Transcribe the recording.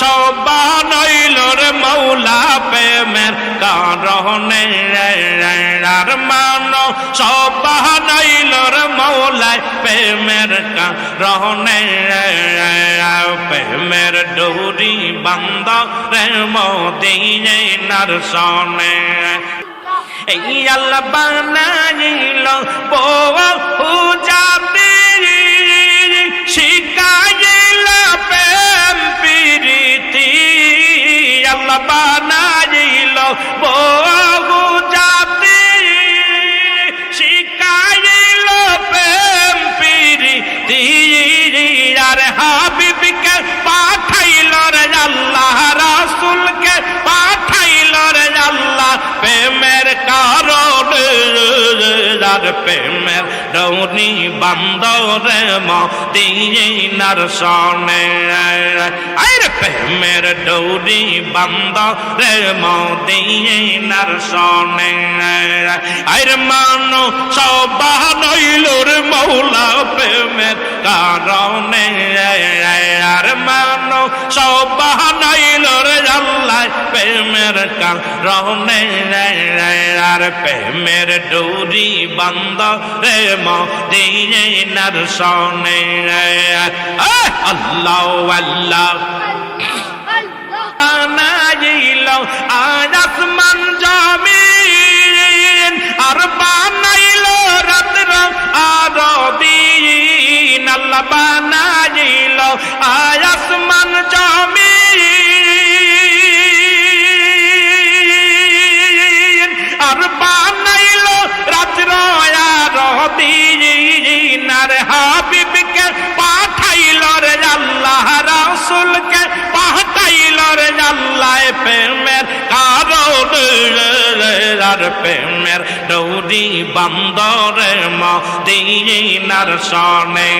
সবানইল রে মৌলা প্রেমের কারণে আর মানো সবানইল রে মৌলায় প্রেমের কারণে প্রেমের ডৌরি বান্দ রে মোদিনে নার সনে। এই আল্লাহ বানাইল বহু বানাইল বহু জাতি শিকাইল প্রেম প্রীতি আর হাবিবকে প্রেমের ডৌনি বান্দরে মদিনার সনে আর প্রেমের ডৌরি বান্দরে মদিনার সনে আর মানো সবানইলুর মৌলা প্রেমের কারণে। আর মানো সবানইলুর আল্লাহ প্রেমের রহনে আর প্রেমের ডৌরি বন্ধ রে মদিনার সনে আল্লাহ আল্লাহ আর প্রেমের ডৌরি বান্দরে মদিনার সনে।